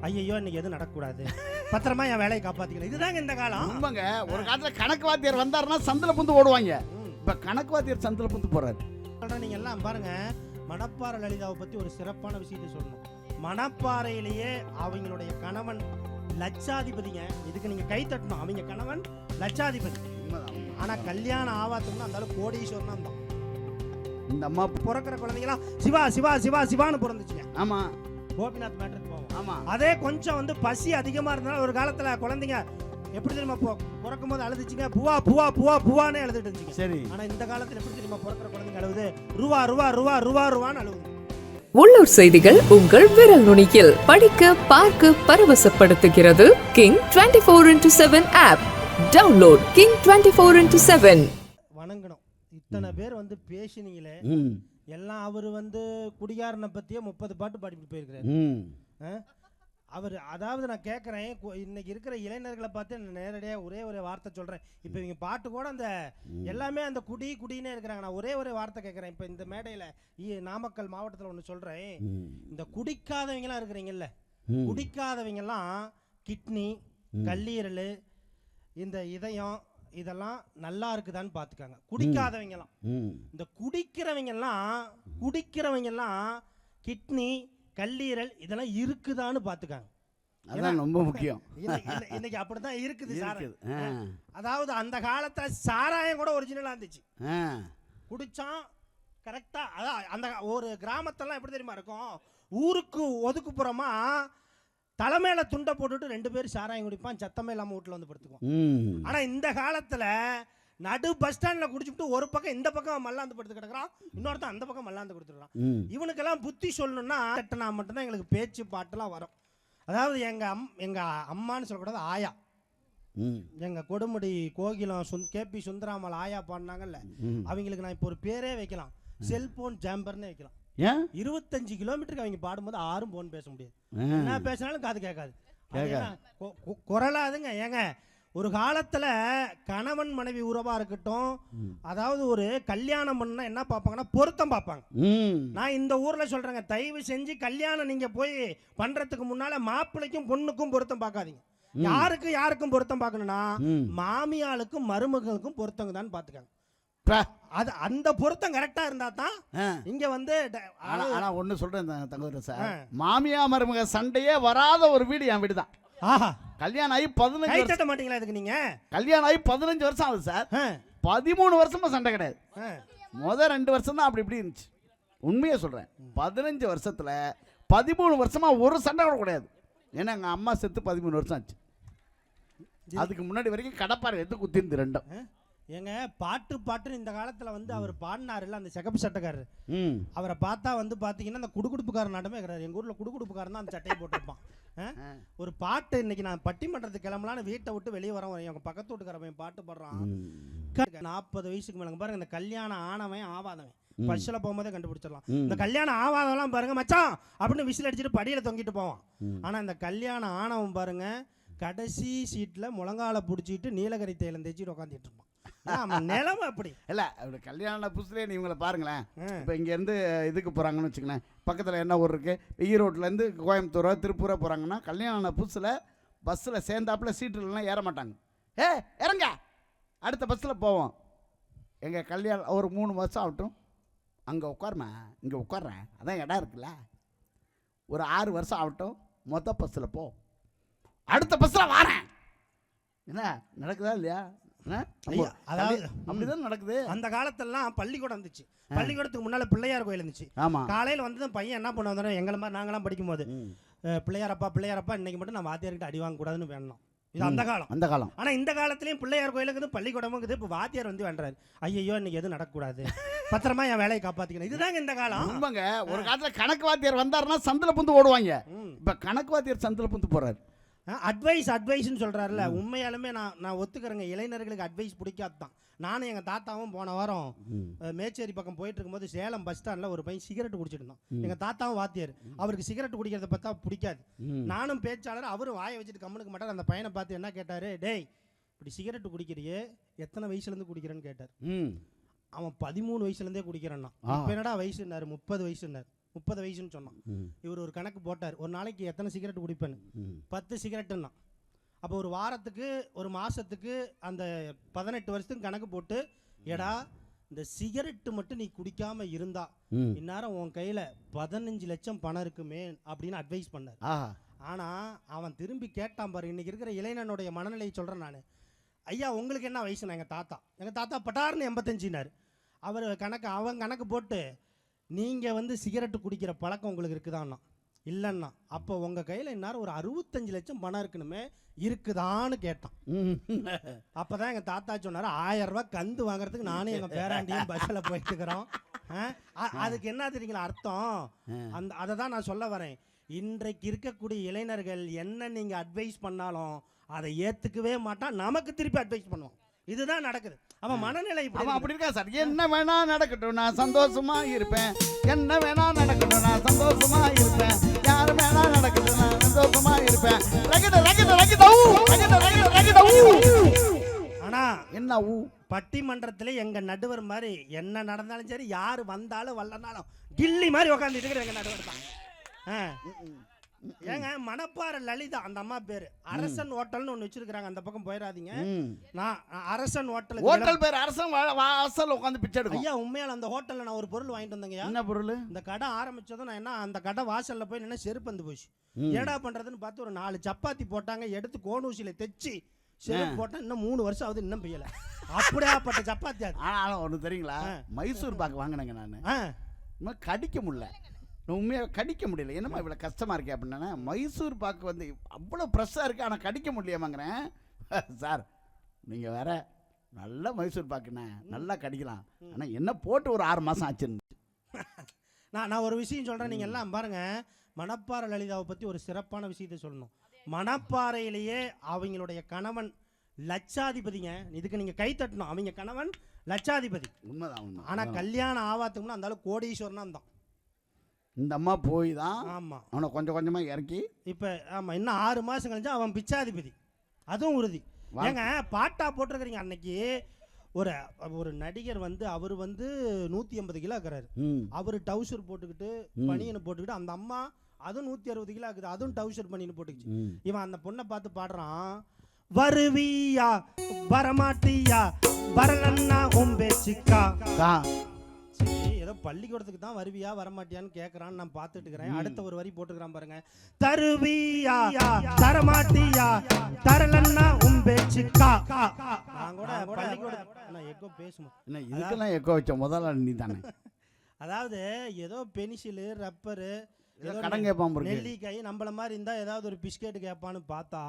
ஐயோ இன்னைக்கு எதுவும் நடக்கக்கூடாது. பத்திரமா என் வேலையை காப்பாத்திக்கணும். இதுதாங்க இந்த காலம். உண்மைங்க. ஒரு காலத்துல கணக்கு வாத்தியார் வந்தாருன்னா சந்தில புந்து ஓடுவாங்க. இப்ப கணக்கு வாத்தியார் சந்தில புந்து போறாரு நீங்க எல்லாம் பாருங்க. மணப்பாறை லலிதாவை பத்தி ஒரு சிறப்பான விஷயத்தை சொல்லணும். மணப்பாறையிலேயே அவங்களுடைய கணவன் லட்சாதிபதிங்க. இதுக்கு நீங்க கை தட்டணும். அவங்க கணவன் லட்சாதிபதி. ஆனா கல்யாணம் ஆவாத்துக்குன்னு அந்த அளவு கோடீஸ்வரனா இருந்தான். இந்த அம்மா பிறக்கிற குழந்தைங்களாம் சிவா சிவா சிவா சிவான்னு பிறந்துச்சுங்க. ஆமா. கோபிநாத் மேட்ருக்கு போவோம். ஆமா. அதே கொஞ்சம் வந்து பசி அதிகமா இருந்தாலும் ஒரு காலத்துல குழந்தைங்க எப்படி தெரியுமா போ பிறக்கும் போது அழுதுச்சுங்க. புவா புவா புவா புவானே அழுதுட்டு இருந்துச்சுங்க. சரி. ஆனா இந்த காலத்துல எப்படி தெரியுமா பிறக்கிற குழந்தைங்க அழுவுது? ரூவா ரூவா ரூவா ரூவா ரூவான்னு அழுவுது. உள்ளூர் செய்திகள் உங்கள் விரல் நுனியில். படிக்க பார்க்க பரவசப்படுத்துகிறது King twenty four into seven app download King twenty four into seven வணங்கணும். இத்தனை பேர் வந்து பேசினீங்களே. எல்லாம் அவர் வந்து குடிகாரனை பத்தியே முப்பது பாட்டு பாடிட்டு போயிருக்கிறாரு. அவர் அதாவது நான் கேட்குறேன் இன்னைக்கு இருக்கிற இளைஞர்களை பார்த்து நேரடியாக ஒரே ஒரு வார்த்தை சொல்கிறேன் இப்போ இவங்க பாட்டு கூட அந்த எல்லாமே அந்த குடி குடினே இருக்கிறாங்க. நான் ஒரே ஒரு வார்த்தை கேட்குறேன் இப்போ இந்த மேடையில் நாமக்கல் மாவட்டத்தில் ஒன்று சொல்கிறேன். இந்த குடிக்காதவங்கலாம் இருக்கிறீங்கல்ல? ம். குடிக்காதவங்கலாம் கிட்னி கல்லீரல் இந்த இதயம் இதெல்லாம் நல்லா இருக்குதான்னு பார்த்துக்காங்க. குடிக்காதவங்கலாம். இந்த குடிக்கிறவங்கெல்லாம் குடிக்கிறவங்கெல்லாம் கிட்னி கல்லீரல் இதெல்லாம் இருக்குதான்னு பார்த்துக்காங்க. அதான் ரொம்ப முக்கியம். இன்னை- இன்னை- இன்னைக்கு அப்படிதான் இருக்குது சார். அதாவது அந்த காலத்துல சாராயம் கூட ஒரிஜினலா இருந்துச்சு. குடிச்சான் கரெக்டா அதான் அந்த ஒரு கிராமத்தெல்லாம் எப்படி தெரியுமா இருக்கும்? ஊருக்கு ஒதுக்குப்புறமா தலைமையில துண்டை போட்டுட்டு ரெண்டு பேரும் சாராயம் குடிப்பான் சத்தமே இல்லாம வீட்டுல வந்து படுத்துக்குவான் ம். ஆனா இந்த காலத்துல நடு பஸ் ஸ்டாண்ட்ல குடிச்சுட்டு ஒரு பக்கம் இந்த பக்கம் மல்லாந்து படுத்து கிடக்குறான் இன்னொருத்தன் அந்த பக்கம் மல்லாந்து கொடுத்துருக்கான். இவனுக்கெல்லாம் புத்தி சொல்லணும்னா கட்டினா மட்டும்தான் எங்களுக்கு பேச்சு பாட்டெல்லாம் வரும் அதாவது எங்க அம் எங்க அம்மான்னு சொல்லக்கூடாது ஆயா. எங்க கொடுமுடி கோகிலம் சுந் கேபி சுந்தராமல் ஆயா பாடினாங்கல்ல. அவங்களுக்கு நான் இப்போ ஒரு பேரே வைக்கலாம் செல்போன் ஜாம்பர்னே வைக்கலாம் ஏன்? இருபத்தஞ்சு கிலோமீட்டருக்கு அவங்க பாடும்போது ஆறும் போன் பேச முடியாது. என்ன பேசினாலும் காது கேட்காது. குரலாதுங்க. ஏங்க ஒரு காலத்துல கணவன் மனைவி உறவா இருக்கட்டும் அதாவது ஒரு கல்யாணம் பண்ணா என்ன பார்ப்பாங்கன்னா பொருத்தம் பார்ப்பாங்க. நான் இந்த ஊர்ல சொல்றேங்க தயவு செஞ்சு கல்யாணம் நீங்க போய் பண்றதுக்கு முன்னால மாப்பிள்ளைக்கும் பொண்ணுக்கும் பொருத்தம் பார்க்காதீங்க. யாருக்கு யாருக்கும் பொருத்தம் பார்க்கணும்னா. மாமியாளுக்கும் மருமகளுக்கும் பொருத்தம் தான் பாத்துக்காங்க. அது அந்த பொருத்தம் கரெக்டா இருந்தா தான். இங்க வந்து ஆனா ஒண்ணு சொல்றேன் தங்கதுரை சார். மாமியா மருமக சண்டையே வராத ஒரு வீடு என் வீடு தான். கல்யாணம் ஆகி பதினஞ்சு கை வருஷம். தட்ட மாட்டீங்களா இதுக்கு நீங்க? கல்யாணம் ஆகி பதினஞ்சு வருஷம் ஆகுது சார். பதிமூணு வருஷமா சண்டை கிடையாது. ஆ. முத ரெண்டு வருஷம் தான் அப்படி இப்படி இருந்துச்சு. உண்மையை சொல்றேன். பதினஞ்சு வருஷத்துல பதிமூணு வருஷமா ஒரு சண்டை கூட கிடையாது. ஏன்னா எங்க அம்மா செத்து பதிமூணு வருஷம் ஆச்சு. அதுக்கு முன்னாடி வரைக்கும் கடப்பாறை எடுத்து குத்திருந்து ரெண்டும்? ஏங்க பாட்டு பாட்டுன்னு இந்த காலத்துல வந்து அவர் பாடினாருல்ல அந்த செகப்பு சட்டைக்காரர். அவரை பார்த்தா வந்து பாத்தீங்கன்னா அந்த குடுகுடுப்புக்காரன் நடமே இருக்கிறார் எங்க ஊர்ல குடுகுடுப்புக்காரன் தான் அந்த சட்டையை போட்டிருப்பான். ஒரு பாட்டு இன்னைக்கு நான் பட்டிமன்றத்துக்கு கிளம்பலான்னு வீட்டை விட்டு வெளியே வரேன் எங்க பக்கத்து வீட்டுக்காரன் பாட்டு பாடுறான். நாற்பது வயசுக்கு மேல பாருங்க இந்த கல்யாணம் ஆனவன் ஆவாதவன். பஸ்ல போகும்போதே கண்டுபிடிச்சிடலாம். இந்த கல்யாணம் ஆவாதவெல்லாம் பாருங்க மச்சான்! அப்படின்னு விசில் அடிச்சுட்டு படியில தொங்கிட்டு போவான். ஆனா இந்த கல்யாணம் ஆனவன் பாருங்க கடைசி சீட்ல முழங்கால பிடிச்சிட்டு நீலகரி தைலம் தேய்ச்சிட்டு உட்காந்துட்டு இருப்பான். நிலைமை அப்படி. இல்ல அப்படி கல்யாண புதுசுலேயே நீ இவங்களை பாருங்களேன். இப்போ இங்கேருந்து இதுக்கு போகிறாங்கன்னு வச்சுங்களேன் பக்கத்தில் என்ன ஊர் இருக்குது ஈரோட்லேருந்து கோயம்புத்தூரோ திருப்பூரோ போகிறாங்கன்னா கல்யாண புதுசில் பஸ்ஸில் சேர்ந்தாப்புல சீட்டுலலாம் ஏற மாட்டாங்க. ஏ இறங்க! அடுத்த பஸ்ஸில் போவோம். எங்கள் கல்யாணம் ஒரு மூணு வருஷம் ஆகட்டும். அங்கே உட்காருமா? இங்கே உட்கார்றேன். அதான் இடம் இருக்குல்ல. ஒரு ஆறு வருஷம் ஆகட்டும். மொத்த பஸ்ஸில் போ. அடுத்த பஸ்ஸில் வரேன். என்ன நடக்குதா இல்லையா? அதாவது அப்படிதான் நடக்குது? அந்த காலத்துலலாம் பள்ளிக்கூடம் இருந்துச்சு. பள்ளிக்கூடத்துக்கு முன்னால பிள்ளையார் கோயில் இருந்துச்சு. ஆமா. காலையில வந்து பையன் என்ன பண்ணுவாங்க எங்களை மாதிரி நாங்களாம் படிக்கும்போது பிள்ளையாரப்பா பிள்ளையாரப்பா இன்னைக்கு மட்டும் நான் வாத்தியார்கிட்ட அடி வாங்க கூடாதுன்னு வேணும் இது அந்த காலம். அந்த காலம். ஆனா இந்த காலத்துலயும் பிள்ளையார் கோயிலுக்கு பள்ளிக்கூடமும் இருக்குது. இப்போ வாத்தியார் வந்து வேண்டாரு ஐயோ இன்னைக்கு எதுவும் நடக்கக்கூடாது. பத்திரமா என் வேலையை காப்பாத்திக்கணும். இதுதாங்க இந்த காலம். உண்மைங்க. ஒரு காலத்துல கணக்கு வாத்தியார் வந்தாருன்னா சந்தில புந்து ஓடுவாங்க. இப்ப கணக்கு வாத்தியார் சந்தில புந்து போறாரு. அட்வைஸ் அட்வைஸ்னு சொல்றாருல உண்மையாலுமே நான் நான் ஒத்துக்கிறேங்க. இளைஞர்களுக்கு அட்வைஸ் பிடிக்காது தான். நானும் எங்க தாத்தாவும் போன வாரம் மேச்சேரி பக்கம் போயிட்டு இருக்கும்போது சேலம் பஸ் ஸ்டாண்ட்ல ஒரு பையன் சிகரெட் குடிச்சிட்டு இருந்தான். எங்க தாத்தாவும் வாத்தியார். அவருக்கு சிகரெட் குடிக்கிறத பார்த்தா பிடிக்காது. நானும் பேச்சாளர் அவரும் வாயை வச்சுட்டு கம்முனுக்கு மாட்டார். அந்த பையனை பார்த்து என்ன கேட்டாரு? டேய் இப்படி சிகரெட் குடிக்கிறியே? எத்தனை வயசுல இருந்து குடிக்கிறேன்னு கேட்டார். அவன் பதிமூணு வயசுல இருந்தே குடிக்கிறான்னா. இப்ப என்னடா வயசுன்னாரு? முப்பது வயசுன்னாரு. முப்பது வயசுன்னு சொன்னான். இவர் ஒரு கணக்கு போட்டார். ஒரு நாளைக்கு எத்தனை சிகரெட் குடிப்பேன்னு. பத்து சிகரெட்டுன்னா அப்போ ஒரு வாரத்துக்கு ஒரு மாதத்துக்கு அந்த பதினெட்டு வருஷத்துக்கு கணக்கு போட்டு எடா இந்த சிகரெட்டு மட்டும் நீ குடிக்காம இருந்தா. இந்நேரம் உன் கையில் பதினஞ்சு லட்சம் பணம் இருக்குமே அப்படின்னு அட்வைஸ் பண்ணார். ஆனால் அவன் திரும்பி கேட்டான் பாரு இன்னைக்கு இருக்கிற இளைஞனுடைய மனநிலையை சொல்கிறேன் நான். ஐயா உங்களுக்கு என்ன வயசுண்ணா எங்கள் தாத்தா. எங்கள் தாத்தா பட்டார்னு எண்பத்தஞ்சினார் அவர் கணக்கு அவன் கணக்கு போட்டு நீங்கள் வந்து சிகரெட்டு குடிக்கிற பழக்கம் உங்களுக்கு இருக்குதான்னா? இல்லைன்னா அப்போ உங்கள் கையில் இந்நேரம் ஒரு அறுபத்தஞ்சு லட்சம் பணம் இருக்கணுமே இருக்குதான்னு கேட்டான். அப்போ தான் எங்கள் தாத்தா சொன்னார் ஆயிரம் ரூபாய் கந்து வாங்குறதுக்கு நானும் எங்கள் பேராண்டியும் பஸ்ஸில் போயிட்டு இருக்கிறோம் ஆ? அ- அதுக்கு என்ன தெரியுங்களா அர்த்தம்? அந்த அதை தான் நான் சொல்ல வரேன். இன்றைக்கு இருக்கக்கூடிய இளைஞர்கள் என்ன நீங்கள் அட்வைஸ் பண்ணாலும் அதை ஏற்றுக்கவே மாட்டான். நமக்கு திருப்பி அட்வைஸ் பண்ணுவான். இதுதான் நடக்குது. அவன் மனநிலை அவன். அப்படி இருக்கா. சார். என்ன வேணா நடக்கட்டும் நான் சந்தோஷமா இருப்பேன். என்ன வேணா நடக்கட்டும் நான் சந்தோஷமா இருப்பேன். யாரு வேணா நடக்கட்டும் நான் சந்தோஷமா இருப்பேன். ரகிட ரகிட ரகிட ஊ. ரகிட ரகிட ரகிட ஊ. ஆனா என்ன ஊ? பட்டிமன்றத்தில் எங்க நடுவர் மாதிரி என்ன நடந்தாலும் சரி யார் வந்தாலும் வரலனாலும் கில்லி மாதிரி உட்காந்துட்டு இருக்கிற எங்க நடுவர் தான் ஆ. ஏங்க மணப்பாறை லலிதா அந்த அம்மா பேரு. அரசன் ஹோட்டல்னு ஒன்று வச்சிருக்கிறாங்க அந்த பக்கம் போயிடாதீங்க. நான் அரசன் ஹோட்டல் ஹோட்டல் பேர் அரசன் வாசல் உட்காந்து பிச்சை எடுக்கும். ஐயா உண்மையால அந்த ஹோட்டல்ல நான் ஒரு பொருள் வாங்கிட்டு வந்தேங்கய்யா. என்ன பொருள்? இந்த கடை ஆரம்பிச்சதும் நான் என்ன அந்த கடை வாசல்ல போய் நின்று செருப்பு வந்து போச்சு. ஏடா பண்றதுன்னு பார்த்து ஒரு நாலு சப்பாத்தி போட்டாங்க எடுத்து கோணூசியில தைச்சு செருப்பு போட்டா இன்னும் மூணு வருஷம் ஆகுது இன்னும் பெய்யல. அப்படியாப்பட்ட சப்பாத்தி ஆனாலும் ஒன்று தெரியுங்களா. மைசூர் பாக்கு வாங்கினேங்க நான். கடிக்க முடியல. உண்மையாக கடிக்க முடியல. என்னம்மா இவ்வளோ கஷ்டமாக இருக்கே அப்படின்னா மைசூர் பாக்கு வந்து அவ்வளோ ப்ரெஷ்ஷாக இருக்குது ஆனால் கடிக்க முடியலையாமாங்கிறேன் சார் நீங்கள் வேற நல்ல மைசூர் பாக்குண்ணே நல்லா கடிக்கலாம். ஆனால் என்ன போட்டு ஒரு ஆறு மாதம் ஆச்சுன்னு. நான் நான் ஒரு விஷயம் சொல்றேன் நீங்க எல்லாம் பாருங்க. மணப்பாறை லலிதாவை பத்தி ஒரு சிறப்பான விஷயத்தை சொல்லணும். மணப்பாறையிலேயே அவங்களுடைய கணவன் லட்சாதிபதிங்க. இதுக்கு நீங்க கை தட்டணும். அவங்க கணவன் லட்சாதிபதி. உண்மைதான் உண்மை ஆனா கல்யாணம் ஆவாத்துக்கு முன்ன அந்த ஆளு கோடீஸ்வரனா இருந்தான். இந்த அம்மா போய் தான் ஆமா. அவனை கொஞ்சம் கொஞ்சமாக இறக்கி இப்போ ஆமாம் இன்னும் ஆறு மாதம் கழிஞ்சா அவன் பிச்சாதிபதி. அதுவும் உறுதி. ஏங்க பாட்டா போட்டிருக்கிறீங்க அன்னைக்கு. ஒரு ஒரு நடிகர் வந்து அவர் வந்து நூற்றி ஐம்பது கிலோ இருக்கிறாரு அவர் டவுசர் போட்டுக்கிட்டு. பனியனை போட்டுக்கிட்டு அந்த அம்மா அதுவும் நூற்றி அறுபது கிலோ இருக்குது அதுவும் டவுசர் பனியன் போட்டுக்கிச்சு. இவன் அந்த பொண்ணை பார்த்து பாடுறான் வருவியா வரமாட்டியா வரலன்னா உம்பேச்சிக்கா கா. சரி ஏதோ பள்ளிக்கூடத்துக்கு தான் வருவியா வரமாட்டியான்னு கேட்கறான்னு நான் பார்த்துட்டு இருக்கிறேன். அடுத்த ஒரு வரி போட்டுக்கிறான் பாருங்க. தருவியா தரமாட்டியா தரலன்னா உன் பேச்சுக்கா நான் கூட பள்ளிக்கூட நான் எக்கோ பேசுமா என்ன இதுக்கெல்லாம் எக்கோ வச்ச முதல்ல நீ தானே அதாவது ஏதோ பென்சிலு ரப்பரு கடன் கேட்பான் நெல்லிக்காய் நம்மள மாதிரி இருந்தா ஏதாவது ஒரு பிஸ்கெட் கேட்பான்னு பார்த்தா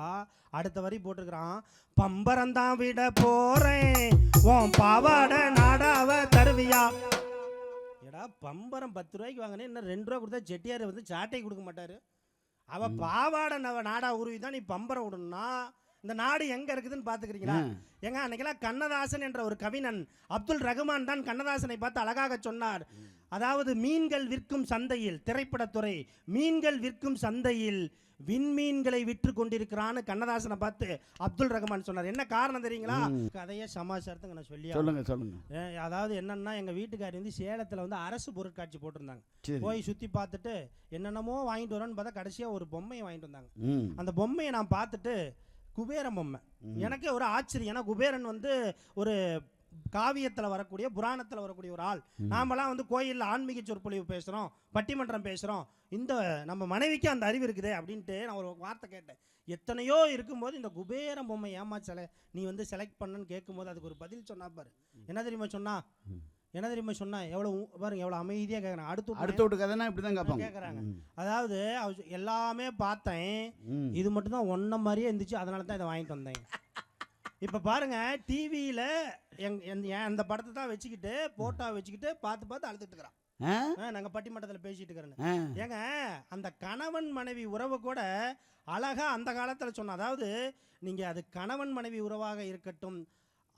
அடுத்த வரி போட்டிருக்கிறான். பம்பரம் தான் விட போறேன். உன் பாவாடை நாடாவ தருவியா? பம்பரம் பத்து ரூபாய்க்கு வாங்கினேன். இன்னும் ரெண்டு ரூபா கொடுத்தா செட்டியார் வந்து சாட்டை கொடுக்க மாட்டாரு. அவ பாவாடை நவ நாடா உருவி தான் நீ பம்பரம் விடணும்னா இந்த நாடு எங்க இருக்குதுன்னு பாத்துக்கிறீங்களா? ஆ. ஏங்க அன்னைக்கெல்லாம் கண்ணதாசன் என்ற ஒரு கவிஞன் அப்துல் ரகுமான் தான் கண்ணதாசனை பார்த்து அழகாக சொன்னார். அதாவது மீன்கள் விற்கும் சந்தையில் திரைப்படத்துறை மீன்கள் விற்கும் சந்தையில் விண்மீன்களை விற்று கொண்டிருக்கிறான்னு கண்ணதாசனை பார்த்து அப்துல் ரகுமான் சொன்னார். என்ன காரணம் தெரியுங்களா? கதையை சமாச்சாரத்துக்கு நான் சொல்லி சொல்லுங்க சொல்லுங்க. அதாவது என்னன்னா எங்க வீட்டுக்காரி வந்து சேலத்துல வந்து அரசு பொருட்காட்சி போட்டிருந்தாங்க. போய் சுத்தி பார்த்துட்டு என்னென்னமோ வாங்கிட்டு வரோன்னு பார்த்தா கடைசியா ஒரு பொம்மையை வாங்கிட்டு வந்தாங்க. அந்த பொம்மையை நான் பார்த்துட்டு குபேரன் பொம்மை. எனக்கே ஒரு ஆச்சரியம். ஏன்னா குபேரன் வந்து ஒரு காவியத்தில் வரக்கூடிய புராணத்தில் வரக்கூடிய ஒரு ஆள். நாமெல்லாம் வந்து கோயிலில் ஆன்மீக சொற்பொழிவு பேசுகிறோம் பட்டிமன்றம் பேசுகிறோம் இந்த நம்ம மனைவிக்கு அந்த அறிவு இருக்குதே அப்படின்ட்டு நான் ஒரு வார்த்தை கேட்டேன். எத்தனையோ இருக்கும்போது இந்த குபேரன் பொம்மை ஏமா செல நீ வந்து செலக்ட் பண்ணுன்னு கேட்கும்போது அதுக்கு ஒரு பதில் சொன்னா பாரு. என்ன தெரியுமா சொன்னா? என்ன தெரியுமா சொன்னா? எவ்வளோ ஊ- பாருங்க எவ்வளோ அமைதியாக கேட்குறேன் அடுத்து அடுத்த வீட்டு கதைனா இப்படி தான் கேட்பாங்க கேட்குறாங்க அதாவது எல்லாமே பார்த்தேன். இது மட்டும் தான் ஒன்ன மாதிரியே இருந்துச்சு. அதனால தான் இதை வாங்கிட்டு வந்தேன். இப்போ பாருங்க டிவியில் எங் என் அந்த படத்தை தான் வச்சுக்கிட்டு போட்டோ வச்சுக்கிட்டு பார்த்து பார்த்து அழுதுட்டு இருக்கிறான். ஆ? நாங்கள் பட்டிமன்றத்தில் பேசிட்டு இருக்கிறேன்னு. ஆ. ஏங்க அந்த கணவன் மனைவி உறவு கூட அழகா அந்த காலத்தில் சொன்ன அதாவது நீங்கள் அது கணவன் மனைவி உறவாக இருக்கட்டும்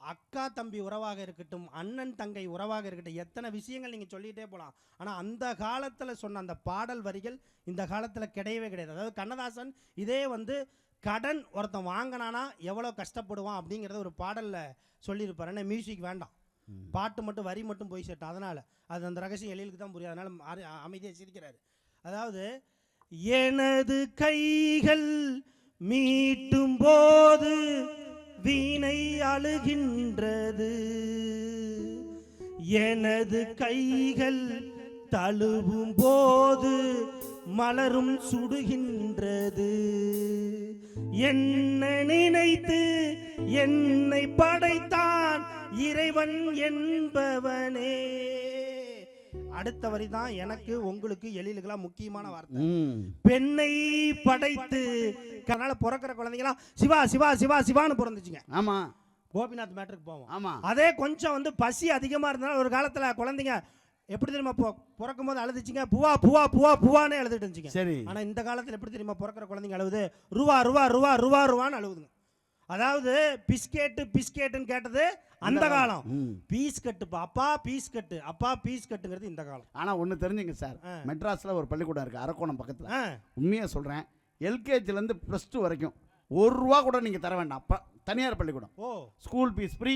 அக்கா தம்பி உறவாக இருக்கட்டும் அண்ணன் தங்கை உறவாக இருக்கட்டும் எத்தனை விஷயங்கள் நீங்கள் சொல்லிகிட்டே போகலாம் ஆனால் அந்த காலத்தில் சொன்ன அந்த பாடல் வரிகள் இந்த காலத்தில் கிடையவே கிடையாது. அதாவது கண்ணதாசன் இதே வந்து கடன் ஒருத்தன் வாங்கினானா எவ்வளோ கஷ்டப்படுவான் அப்படிங்கிறத ஒரு பாடலில் சொல்லியிருப்பார். என்ன மியூசிக் வேண்டாம். பாட்டு மட்டும் வரி மட்டும் போய் சேட்டும். அதனால் அது அந்த ரகசியம் எழிலுக்கு தான் புரியும். அதனால் அமைதியாக சிரிக்கிறாரு. அதாவது எனது கைகள் மீட்டும் போது வீணை அழுகின்றது. எனது கைகள் தழுவும் போது மலரும் சுடுகின்றது. என்ன நினைத்து என்னை படைத்தான் இறைவன் என்பவனே. அடுத்த வரி தான் எனக்கு உங்களுக்கு எழிலுக்கெல்லாம் முக்கியமான வார்த்தை. பெண்ணை படைத்து அதனால பிறக்கிற குழந்தைங்களாம் சிவா சிவா சிவா சிவான்னு பிறந்துச்சுங்க. ஆமாம் கோபிநாத் மேட்டருக்கு போவோம். ஆமாம் அதே கொஞ்சம் வந்து பசி அதிகமாக இருந்தனால ஒரு காலத்தில் குழந்தைங்க எப்படி தெரியுமா பொ பிறக்கும் போது அழுதுச்சுங்க? புவா புவா புவா புவானே அழுதுட்டு இருந்துச்சுங்க. சரி. ஆனால் இந்த காலத்தில் எப்படி தெரியுமா பிறக்கிற குழந்தைங்க அழுவுது? ரூவா ரூவா ரூவா ரூவா ரூவான்னு அழுவுதுங்க. அதாவது பிஸ்கெட்டு பிஸ்கெட்டுன்னு கேட்டது அந்த காலம். பீஸ் கட்டுப்பா அப்பா பீஸ் கட்டு அப்பா பீஸ் கட்டுங்கிறது இந்த காலம். ஆனால் ஒன்று தெரிஞ்சுங்க சார். மெட்ராஸில் ஒரு பள்ளிக்கூடம் இருக்குது அரக்கோணம் பக்கத்தில். உண்மையாக சொல்கிறேன் எல்கேஜிலேருந்து ப்ளஸ் டூ வரைக்கும் ஒரு ரூபா கூட நீங்கள் தர வேண்டாம். அப்போ தனியார் பள்ளிக்கூடம். ஓ. School fees free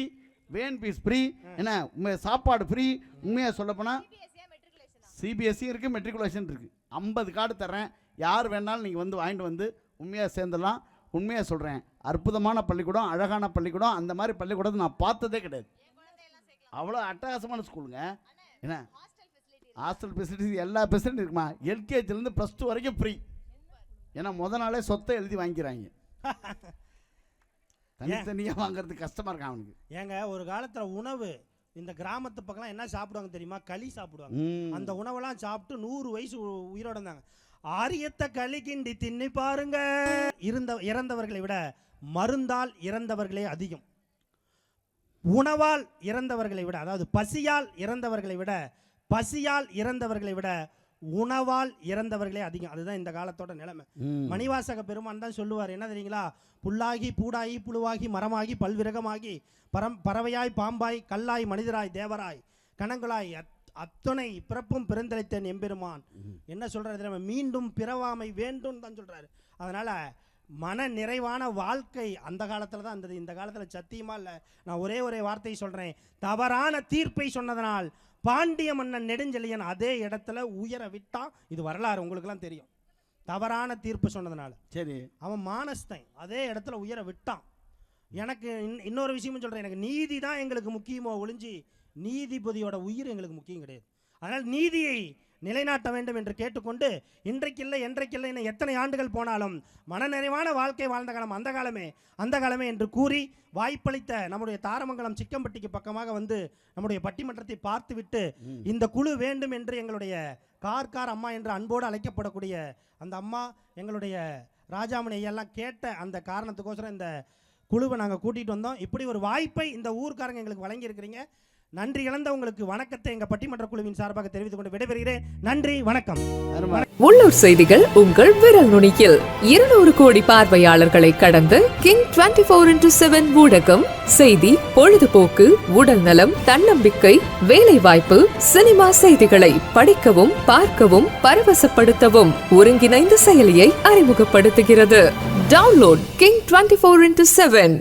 van fees free என்ன உண்மை சாப்பாடு ஃப்ரீ உண்மையாக சொல்லப்போனால் சிபிஎஸ்சி இருக்குது மெட்ரிகுலேஷன் இருக்குது ஐம்பது கார்டு தரேன் யார் வேணாலும் நீங்கள் வந்து வாங்கிட்டு வந்து உண்மையாக சேர்ந்துடலாம். உண்மையாக சொல்கிறேன் அற்புதமான பள்ளிக்கூடம் அழகான பள்ளிக்கூடம். அந்த மாதிரி பள்ளிக்கூடத்தை நான் பார்த்ததே கிடையாது. அவ்வளோ அட்டகாசமான ஸ்கூலுங்க. என்ன? ஹாஸ்டல் ஃபெசிலிட்டிஸ் எல்லா ஃபெசிலிட்டி இருக்குமா? எல்கேஜிலேருந்து ப்ளஸ் டூ வரைக்கும் ஃப்ரீ ஏன்னா முத நாளே சொத்தை எழுதி வாங்கிக்கிறாங்க. தனித்தனியாக வாங்குறது கஷ்டமாக இருக்கும் அவனுக்கு? ஏங்க ஒரு காலத்தில் உணவு இந்த கிராமத்து பக்கம்லாம் என்ன சாப்பிடுவாங்க தெரியுமா? களி சாப்பிடுவாங்க. அந்த உணவெல்லாம் சாப்பிட்டு நூறு வயசு உயிரோட இருந்தாங்க. ஆரியத்த களி கிண்டி தின்னி பாருங்க. இருந்த இறந்தவர்களை விட மருந்தால் இறந்தவர்களே அதிகம். உணவால் இறந்தவர்களை விட அதாவது பசியால் இறந்தவர்களை விட பசியால் இறந்தவர்களை விட உணவால் இறந்தவர்களே அதிகம். அதுதான் இந்த காலத்தோட நிலைமை. மணிவாசக பெருமான் தான் சொல்லுவார் என்ன தெரியுங்களா? புல்லாகி பூடாகி புழுவாகி மரமாகி பல்விரகமாகி பரம் பறவையாய் பாம்பாய் கல்லாய் மனிதராய் தேவராய் கணங்களாய் அத்- அத்துணை பிறப்பும் பிறந்தளித்தேன் எம்பெருமான். என்ன சொல்றாரு தெரியுமா? மீண்டும் பிறவாமை வேண்டும் தான் சொல்றாரு. அதனால மன நிறைவான வாழ்க்கை அந்த காலத்தில் தான் இருந்தது. இந்த காலத்தில் சத்தியமா இல்லை. நான் ஒரே ஒரே வார்த்தையை சொல்கிறேன் தவறான தீர்ப்பை சொன்னதனால் பாண்டிய மன்னன் நெடுஞ்செழியன் அதே இடத்துல உயர விட்டான் இது வரலாறு உங்களுக்கெல்லாம் தெரியும். தவறான தீர்ப்பு சொன்னதுனால. சரி. அவன் மானஸ்தன் அதே இடத்துல உயர விட்டான். எனக்கு இன்- இன்னொரு விஷயமும் சொல்கிறேன் எனக்கு நீதி தான் எங்களுக்கு முக்கியமோ ஒழிஞ்சு நீதிபதியோட உயிர் எங்களுக்கு முக்கியம் கிடையாது. அதனால் நீதியை நிலைநாட்ட வேண்டும் என்று கேட்டுக்கொண்டு இன்றைக்கில்லை என்றைக்கில்லை இன்னும் எத்தனை ஆண்டுகள் போனாலும் மனநிறைவான வாழ்க்கை வாழ்ந்த காலம் அந்த காலமே அந்த காலமே என்று கூறி வாய்ப்பளித்த நம்முடைய தாரமங்கலம் சிக்கம்பட்டிக்கு பக்கமாக வந்து நம்முடைய பட்டிமன்றத்தை பார்த்துவிட்டு இந்த குழு வேண்டும் என்று எங்களுடைய கார் கார் அம்மா என்று அன்போடு அழைக்கப்படக்கூடிய அந்த அம்மா எங்களுடைய ராஜாமணி ஐயெல்லாம் கேட்ட அந்த காரணத்துக்கோசரம் இந்த குழுவை நாங்கள் கூட்டிகிட்டு வந்தோம். இப்படி ஒரு வாய்ப்பை இந்த ஊர்க்காரங்க எங்களுக்கு வழங்கியிருக்கிறீங்க. நன்றி இழந்த உங்களுக்கு வணக்கத்தை எங்க பட்டிமன்ற குழுவின் சார்பாக தெரிவித்துக் கொண்டு விடைபெறுகிறேன். நன்றி வணக்கம். உள்ளூர் செய்திகள் உங்கள் விரல் நுனியில். இருநூறு கோடி பார்வையாளர்களை கடந்து King twenty four into seven ஊடகம் செய்தி பொழுதுபோக்கு உடல் நலம் தன்னம்பிக்கை வேலை வாய்ப்பு சினிமா செய்திகளை படிக்கவும் பார்க்கவும் பரவசப்படுத்தவும் ஒருங்கிணைந்த செயலியை அறிமுகப்படுத்துகிறது. Download King twenty four into seven.